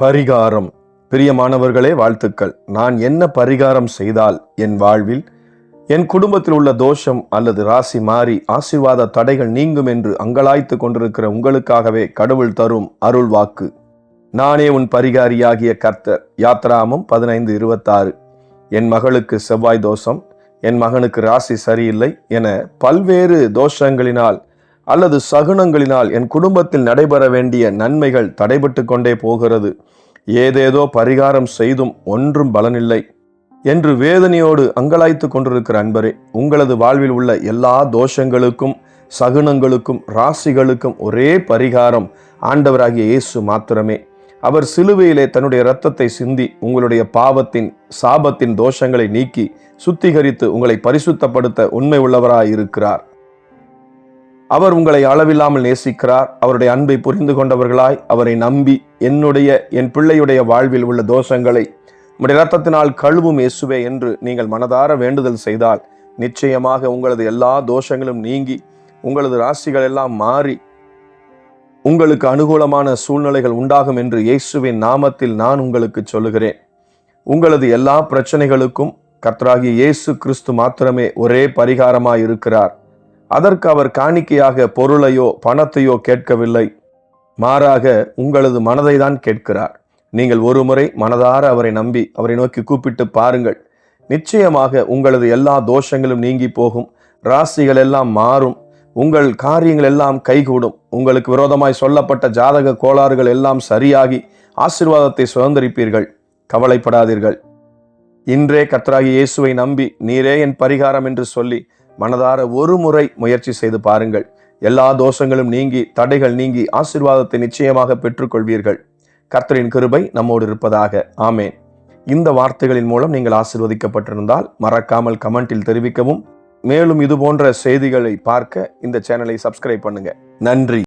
பரிகாரம். பிரியமானவர்களே வாழ்த்துக்கள். நான் என்ன பரிகாரம் செய்தால் என் வாழ்வில்? என் குடும்பத்தில் உள்ள தோஷம் அல்லது ராசி மாறி ஆசிர்வாத தடைகள் நீங்கும் என்று அங்கலாய்த்து கொண்டிருக்கிற உங்களுக்காகவே கடவுள் தரும் அருள் வாக்கு நானே உன் பரிகாரியாகிய கர்த்தர். யாத்ராமம் பதினைந்து இருபத்தாறு. என் மகளுக்கு செவ்வாய் தோஷம் என் மகனுக்கு ராசி சரியில்லை என பல்வேறு தோஷங்களினால் அல்லது சகுனங்களினால் என் குடும்பத்தில் நடைபெற வேண்டிய நன்மைகள் தடைபட்டு கொண்டே போகிறது. ஏதேதோ பரிகாரம் செய்தும் ஒன்றும் பலனில்லை. என்று வேதனையோடு அங்கலாய்த்து கொண்டிருக்கிற அன்பரே உங்களது வாழ்வில் உள்ள எல்லா தோஷங்களுக்கும் சகுனங்களுக்கும் ராசிகளுக்கும் ஒரே பரிகாரம் ஆண்டவராகிய இயேசு மாத்திரமே. அவர் சிலுவையிலே தன்னுடைய இரத்தத்தை சிந்தி உங்களுடைய பாவத்தின் சாபத்தின் தோஷங்களை நீக்கி சுத்திகரித்து உங்களை பரிசுத்தப்படுத்த உண்மை உள்ளவராய் இருக்கிறார் அவர் உங்களை அளவில்லாமல் நேசிக்கிறார். அவருடைய அன்பை புரிந்து கொண்டவர்களாய் அவரை நம்பி என்னுடைய என் பிள்ளையுடைய வாழ்வில் உள்ள தோஷங்களை உம்முடைய இரத்தத்தினால் கழுவும் இயேசுவே என்று நீங்கள் மனதார வேண்டுதல் செய்தால் நிச்சயமாக உங்களது எல்லா தோஷங்களும் நீங்கி உங்களது ராசிகள் எல்லாம் மாறி உங்களுக்கு அனுகூலமான சூழ்நிலைகள் உண்டாகும் என்று இயேசுவின் நாமத்தில் நான் உங்களுக்கு சொல்லுகிறேன். உங்களது எல்லா பிரச்சனைகளுக்கும் கர்த்தராகிய இயேசு கிறிஸ்து மாத்திரமே ஒரே பரிகாரமாக இருக்கிறார் அதற்கு அவர் காணிக்கையாக பொருளையோ பணத்தையோ கேட்கவில்லை. மாறாக உங்களது மனதை தான் கேட்கிறார். நீங்கள் ஒருமுறை மனதார அவரை நம்பி அவரை நோக்கி கூப்பிட்டு பாருங்கள். நிச்சயமாக உங்களது எல்லா தோஷங்களும் நீங்கி போகும். ராசிகள் எல்லாம் மாறும். உங்கள் காரியங்கள் எல்லாம் கைகூடும். உங்களுக்கு விரோதமாய் சொல்லப்பட்ட ஜாதக கோளாறுகள் எல்லாம் சரியாகி ஆசீர்வாதத்தை சுதந்திரிப்பீர்கள். கவலைப்படாதீர்கள். இன்றே கத்ராகி இயேசுவை நம்பி நீரே என் பரிகாரம் என்று சொல்லி மனதார ஒரு முறை முயற்சி செய்து பாருங்கள். எல்லா தோஷங்களும் நீங்கி தடைகள் நீங்கி ஆசிர்வாதத்தை நிச்சயமாக பெற்றுக்கொள்வீர்கள். கர்த்தரின் கிருபை நம்மோடு இருப்பதாக. ஆமேன். இந்த வார்த்தைகளின் மூலம் நீங்கள் ஆசிர்வதிக்கப்பட்டிருந்தால் மறக்காமல் கமெண்டில் தெரிவிக்கவும். மேலும் இது போன்ற செய்திகளை பார்க்க இந்த சேனலை சப்ஸ்கிரைப் பண்ணுங்க. நன்றி.